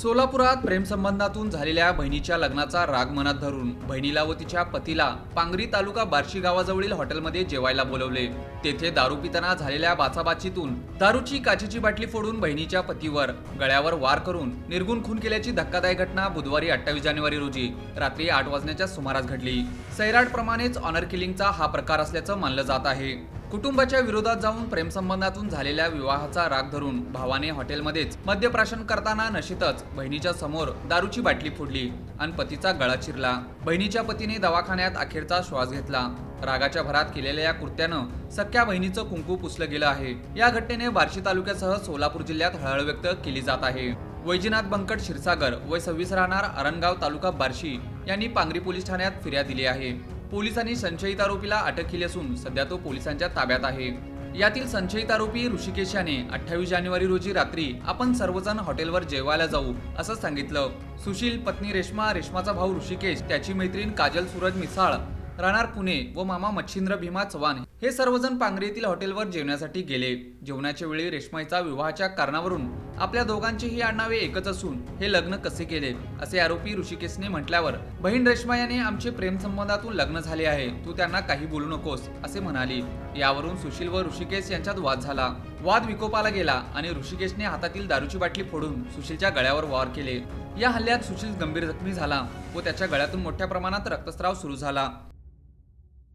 सोलापुरात प्रेमसंबंधातून झालेल्या बहिणीच्या लग्नाचा राग मनात धरून बहिणीला व तिच्या पतीला पांगरी तालुका बार्शी गावाजवळील हॉटेलमध्ये जेवायला बोलवले. तेथे दारू पिताना झालेल्या बाचाबाचीतून दारूची काचेची बाटली फोडून बहिणीच्या पतीवर गळ्यावर वार करून निर्गुण खून केल्याची धक्कादायक घटना बुधवारी अठ्ठावीस जानेवारी रोजी रात्री आठ वाजण्याच्या सुमारास घडली. सैराटप्रमाणेच ऑनर किलिंगचा हा प्रकार असल्याचं मानलं जात आहे. कुटुंबाच्या विरोधात जाऊन प्रेमसंबंधातून झालेल्या विवाहाचा राग धरून भावाने हॉटेलमध्येच मद्यप्राशन करताना नशीतच बहिणीच्या समोर दारूची बाटली फोडली आणि पतीचा गळा चिरला. बहिणीच्या पतीने दवाखान्यात अखेरचा श्वास घेतला. रागाच्या भरात केलेल्या या कृत्यानं सख्या बहिणीचं कुंकू पुसलं गेलं आहे. या घटनेने बार्शी तालुक्यासह सोलापूर जिल्ह्यात हळहळ व्यक्त केली जात आहे. वैजनाथ बंकट क्षीरसागर वय सव्वीस राहणार अरणगाव तालुका बार्शी यांनी पांगरी पोलीस ठाण्यात फिर्याद दिली आहे. पोलिसांनी संशयित आरोपीला अटक केली असून सध्या तो पोलिसांच्या ताब्यात आहे. यातील संशयित आरोपी ऋषिकेश याने अठ्ठावीस जानेवारी रोजी रात्री आपण सर्वजण हॉटेलवर जेवायला जाऊ असं सांगितलं. सुशील पत्नी रेश्मा रेश्माचा भाऊ ऋषिकेश त्याची मैत्रीण काजल सूरज मिसाळ राहणार पुणे व मामा मच्छिंद्र भीमा चव्हाण हे सर्वजण पांगरी येथील हॉटेलवर जेवण्यासाठी गेले. जेवणाच्या वेळी रेश्माईचा विवाहाच्या कारणावरून आपल्या दोघांचीही आडनावे एकच असून हे लग्न कसे केले असे आरोपी ऋषिकेशने म्हटल्यावर बहीण रेश्मा याने आमचे प्रेमसंबंधातून लग्न झाले आहे. तू त्यांना काही बोलू नकोस असे म्हणाली. यावरून सुशील व ऋषिकेश यांच्यात वाद झाला. वाद विकोपाला गेला आणि ऋषिकेशने हातातील दारूची बाटली फोडून सुशीलच्या गळ्यावर वार केले. या हल्ल्यात सुशील गंभीर जखमी झाला व त्याच्या गळ्यातून मोठ्या प्रमाणात रक्तस्राव सुरू झाला.